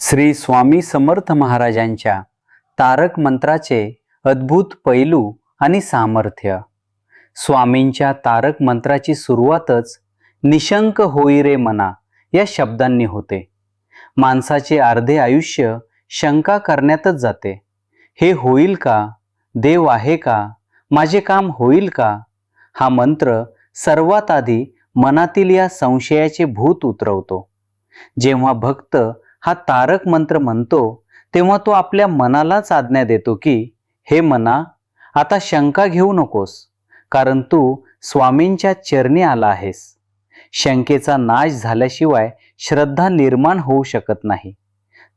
श्री स्वामी समर्थ महाराजांच्या तारक मंत्राचे अद्भुत पैलू आणि सामर्थ्य. स्वामींच्या तारक मंत्राची सुरुवातच निशंक होई रे मना या शब्दांनी होते. माणसाचे अर्धे आयुष्य शंका करण्यातच जाते. हे होईल का? देव आहे का? माझे काम होईल का? हा मंत्र सर्वात आधी मनातील या संशयाचे भूत उतरवतो. जेव्हा भक्त हा तारक मंत्र म्हणतो तेव्हा तो आपल्या मनालाच आज्ञा देतो की हे मना आता शंका घेऊ नकोस कारण तू स्वामींच्या चरणी आला आहेस. शंकेचा नाश झाल्याशिवाय श्रद्धा निर्माण होऊ शकत नाही.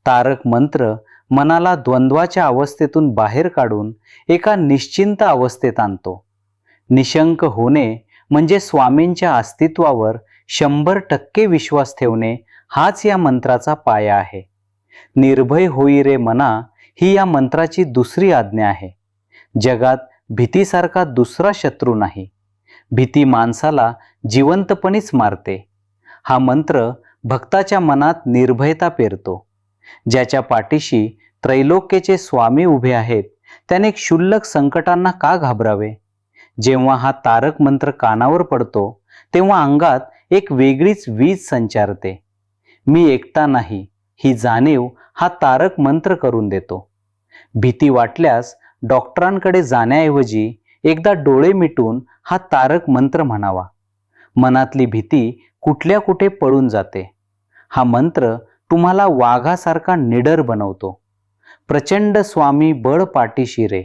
तारक मंत्र मनाला द्वंद्वाच्या अवस्थेतून बाहेर काढून एका निश्चिंत अवस्थेत आणतो. निशंक होणे म्हणजे स्वामींच्या अस्तित्वावर शंभर टक्के विश्वास ठेवणे हाच या मंत्राचा पाया आहे. निर्भय होई रे मना ही या मंत्राची दुसरी आज्ञा आहे. जगात भीतीसारखा दुसरा शत्रू नाही. भीती माणसाला जिवंतपणीच मारते. हा मंत्र भक्ताच्या मनात निर्भयता पेरतो. ज्याच्या पाठीशी त्रैलोक्यचे स्वामी उभे आहेत त्याने क्षुल्लक संकटांना का घाबरावे? जेव्हा हा तारक मंत्र कानावर पडतो तेव्हा अंगात एक वेगळीच वीज संचारते. मी एकटा नाही ही जाणीव हा तारक मंत्र करून देतो. भीती वाटल्यास डॉक्टरांकडे जाण्याऐवजी एकदा डोळे मिटून हा तारक मंत्र म्हणावा. मनातली भीती कुठल्या कुठे पळून जाते. हा मंत्र तुम्हाला वाघासारखा निडर बनवतो. प्रचंड स्वामी बळ पाठीशी रे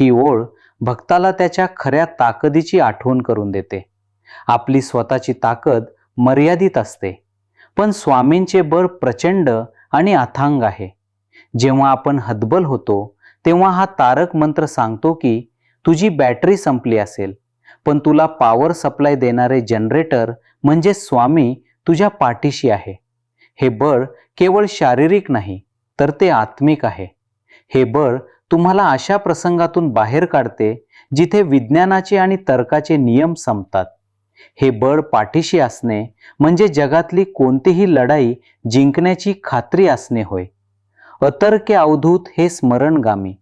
ही ओळ भक्ताला त्याच्या खऱ्या ताकदीची आठवण करून देते. आपली स्वतःची ताकद मर्यादित असते. पण स्वामींचे बळ प्रचंड आणि अथांग आहे. जेव्हा आपण हतबल होतो तेव्हा हा तारक मंत्र सांगतो की तुझी बॅटरी संपली असेल पण तुला पॉवर सप्लाय देणारे जनरेटर म्हणजे स्वामी तुझ्या पाठीशी आहे. हे बळ केवळ शारीरिक नाही तर ते आत्मिक आहे. हे बळ तुम्हाला अशा प्रसंगातून बाहेर काढते जिथे विज्ञानाचे आणि तर्काचे नियम संपतात. हे बळ पाठीशी असणे म्हणजे जगातली कोणतीही लढाई जिंकण्याची खात्री असणे होय. अतर्क्य अवधूत हे स्मरणगामी.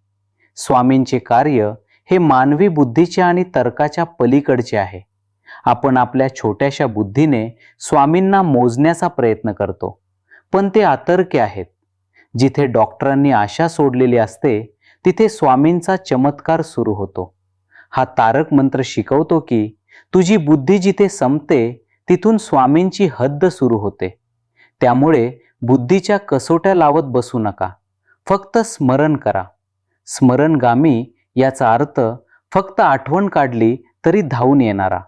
स्वामींचे कार्य हे मानवी बुद्धीच्या आणि तर्काच्या पलीकडचे आहे. आपण आपल्या छोट्याशा बुद्धीने स्वामींना मोजण्याचा प्रयत्न करतो. पण ते अतर्क्य आहेत. जिथे डॉक्टरांनी आशा सोडलेली असते तिथे स्वामींचा चमत्कार सुरू होतो. हा तारक मंत्र शिकवतो की तुझी बुद्धी जिथे संपते तिथून स्वामींची हद्द सुरू होते. त्यामुळे बुद्धीच्या कसोट्या लावत बसू नका. फक्त स्मरण करा. स्मरणगामी याचा अर्थ फक्त आठवण काढली तरी धावून येणारा.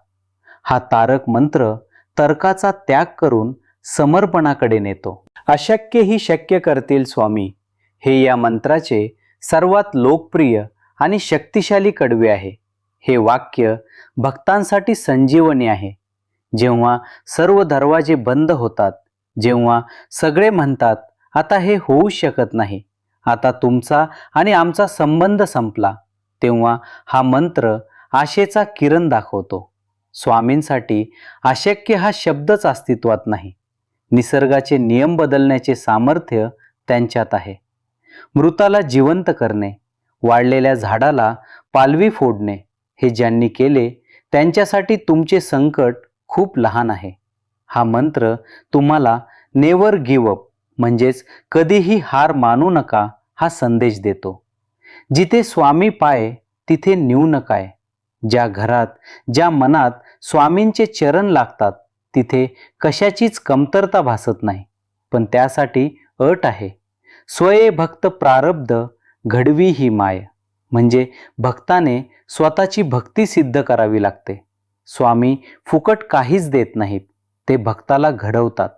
हा तारक मंत्र तर्काचा त्याग करून समर्पणाकडे नेतो. अशक्य ही शक्य करतील स्वामी. हे या मंत्राचे सर्वात लोकप्रिय आणि शक्तिशाली कडवे आहे. हे वाक्य भक्तांसाठी संजीवनी आहे. जेव्हा सर्व दरवाजे बंद होतात जेव्हा सगळे म्हणतात आता हे होऊ शकत नाही. आता तुमचा आणि आमचा संबंध संपला. तेव्हा हा मंत्र आशेचा किरण दाखवतो. स्वामींसाठी अशक्य हा शब्दच अस्तित्वात नाही. निसर्गाचे नियम बदलण्याचे सामर्थ्य त्यांच्यात आहे. मृताला जिवंत करणे वाढलेल्या झाडाला पालवी फोडणे हे ज्यांनी केले त्यांच्यासाठी तुमचे संकट खूप लहान आहे. हा मंत्र तुम्हाला नेवर गिव अप म्हणजेच कधीही हार मानू नका हा संदेश देतो. जिथे स्वामी पाय तिथे नेऊ नकाय. ज्या घरात ज्या मनात स्वामींचे चरण लागतात तिथे कशाचीच कमतरता भासत नाही. पण त्यासाठी अट आहे. स्वये भक्त प्रारब्ध घडवी ही माय. म्हणजे भक्ताने स्वतःची भक्ती सिद्ध करावी लागते. स्वामी फुकट काहीच देत नाहीत ते भक्ताला घडवतात.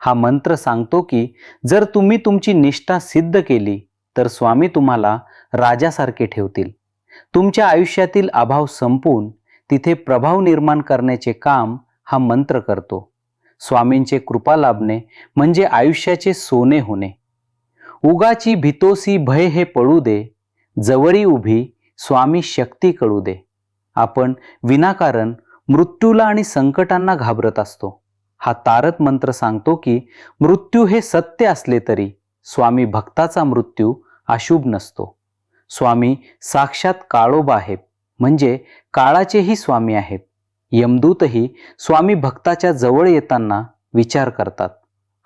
हा मंत्र सांगतो की जर तुम्ही तुमची निष्ठा सिद्ध केली तर स्वामी तुम्हाला राजासारखे ठेवतील. तुमच्या आयुष्यातील अभाव संपून तिथे प्रभाव निर्माण करण्याचे काम हा मंत्र करतो. स्वामींचे कृपा लाभणे म्हणजे आयुष्याचे सोने होणे. उगाची भितोसी भय हे पळू दे जवळी उभी स्वामी शक्ती कळू दे. आपण विनाकारण मृत्यूला आणि संकटांना घाबरत असतो. हा तारक मंत्र सांगतो की मृत्यू हे सत्य असले तरी स्वामी भक्ताचा मृत्यू अशुभ नसतो. स्वामी साक्षात काळोबा आहेत म्हणजे काळाचेही स्वामी आहेत. यमदूतही स्वामी भक्ताच्या जवळ येताना विचार करतात.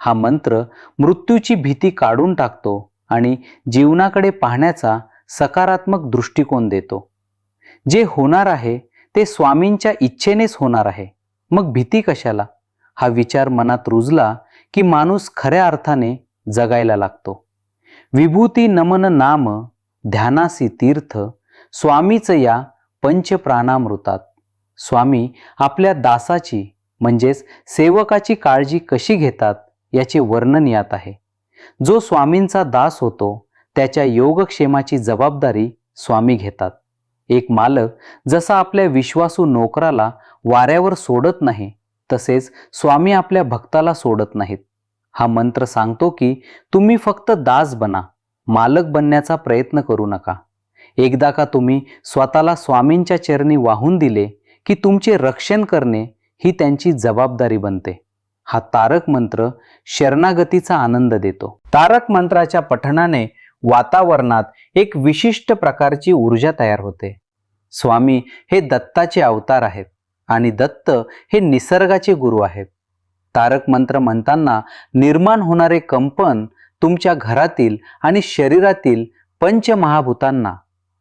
हा मंत्र मृत्यूची भीती काढून टाकतो आणि जीवनाकडे पाहण्याचा सकारात्मक दृष्टिकोन देतो. जे होणार आहे ते स्वामींच्या इच्छेनेच होणार आहे. मग भीती कशाला? हा विचार मनात रुजला की माणूस खऱ्या अर्थाने जगायला लागतो. विभूती नमन नाम ध्यानासी तीर्थ स्वामीच या पंचप्राणामृतात. स्वामी आपल्या दासाची म्हणजेच सेवकाची काळजी कशी घेतात याचे वर्णन यात आहे. जो स्वामींचा दास होतो त्याच्या योगक्षेमाची जबाबदारी स्वामी घेतात. एक मालक जसा आपल्या विश्वासू नोकराला वाऱ्यावर सोडत नाही तसेच स्वामी आपल्या भक्ताला सोडत नाहीत. हा मंत्र सांगतो की तुम्ही फक्त दास बना मालक बनण्याचा प्रयत्न करू नका. एकदा का तुम्ही स्वतःला स्वामींच्या चरणी वाहून दिले की तुमचे रक्षण करणे ही त्यांची जबाबदारी बनते. हा तारक मंत्र शरणागतीचा आनंद देतो. तारक मंत्राच्या पठणाने वातावरणात एक विशिष्ट प्रकारची ऊर्जा तयार होते. स्वामी हे दत्ताचे अवतार आहेत आणि दत्त हे निसर्गाचे गुरु आहेत. तारक मंत्र म्हणताना निर्माण होणारे कंपन तुमच्या घरातील आणि शरीरातील पंचमहाभूतांना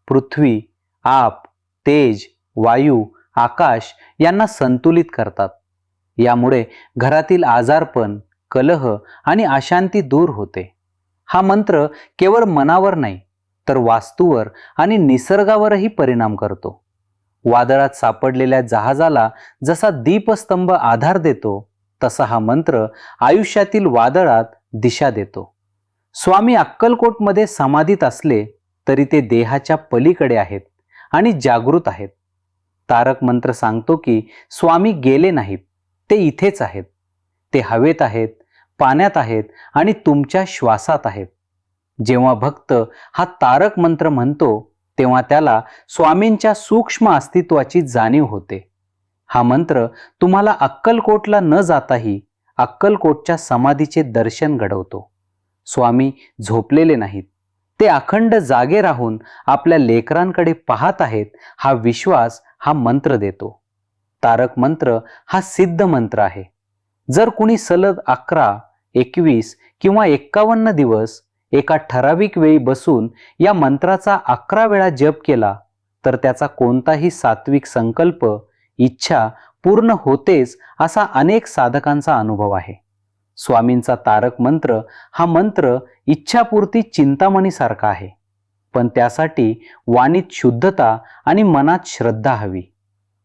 पृथ्वी आप तेज वायू आकाश यांना संतुलित करतात. यामुळे घरातील आजारपण कलह आणि अशांती दूर होते. हा मंत्र केवळ मनावर नाही तर वास्तूवर आणि निसर्गावरही परिणाम करतो. वादळात सापडलेल्या जहाजाला जसा दीपस्तंभ आधार देतो तसा हा मंत्र आयुष्यातील वादळात दिशा देतो. स्वामी अक्कलकोटमध्ये समाधीत असले तरी ते देहाच्या पलीकडे आहेत आणि जागृत आहेत. तारक मंत्र सांगतो की स्वामी गेले नाहीत ते इथेच आहेत. ते हवेत आहेत पाण्यात आहेत आणि तुमच्या श्वासात आहेत. जेव्हा भक्त हा तारक मंत्र म्हणतो तेव्हा त्याला स्वामींच्या सूक्ष्म अस्तित्वाची जाणीव होते. हा मंत्र तुम्हाला अक्कलकोटला न जाताही अक्कलकोटच्या समाधीचे दर्शन घडवतो. स्वामी झोपलेले नाहीत. ते अखंड जागे राहून आपल्या लेकरांकडे पाहत आहेत हा विश्वास हा मंत्र देतो. तारक मंत्र हा सिद्ध मंत्र आहे. जर कुणी सलग अकरा एकवीस किंवा एक्कावन्न दिवस एका ठराविक वेळी बसून या मंत्राचा अकरा वेळा जप केला तर त्याचा कोणताही सात्विक संकल्प इच्छा पूर्ण होतेच असा अनेक साधकांचा अनुभव आहे. स्वामींचा तारक मंत्र हा मंत्र इच्छापूर्ती चिंतामणीसारखा आहे पण त्यासाठी वाणीत शुद्धता आणि मनात श्रद्धा हवी.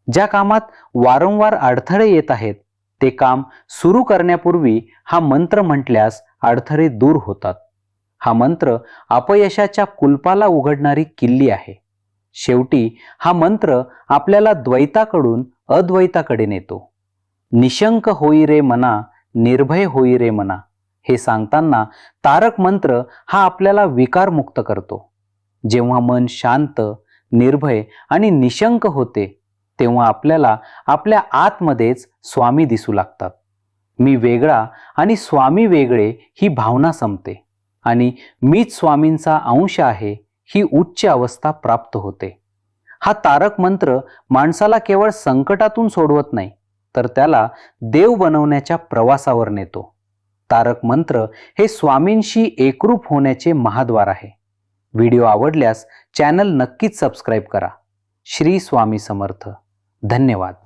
ज्या कामात वारंवार अडथळे येत आहेत ते काम सुरू करण्यापूर्वी हा मंत्र म्हटल्यास अडथळे दूर होतात. हा मंत्र अपयशाच्या कुलपाला उघडणारी किल्ली आहे. शेवटी हा मंत्र आपल्याला द्वैताकडून अद्वैताकडे नेतो. निशंक होई रे मना निर्भय होई रे मना हे सांगताना तारक मंत्र हा आपल्याला विकारमुक्त करतो. जेव्हा मन शांत निर्भय आणि निशंक होते तेव्हा आपल्याला आपल्या आतमध्येच स्वामी दिसू लागतात. मी वेगळा आणि स्वामी वेगळे ही भावना संपते आणि मीच स्वामींचा अंश आहे ही उच्च अवस्था प्राप्त होते. हा तारक मंत्र माणसाला केवळ संकटातून सोडवत नाही तर त्याला देव बनवण्याच्या प्रवासावर नेतो. तारक मंत्र हे स्वामींशी एकरूप होण्याचे महाद्वार आहे. व्हिडिओ आवडल्यास चॅनल नक्कीच सबस्क्राईब करा. श्री स्वामी समर्थ. धन्यवाद.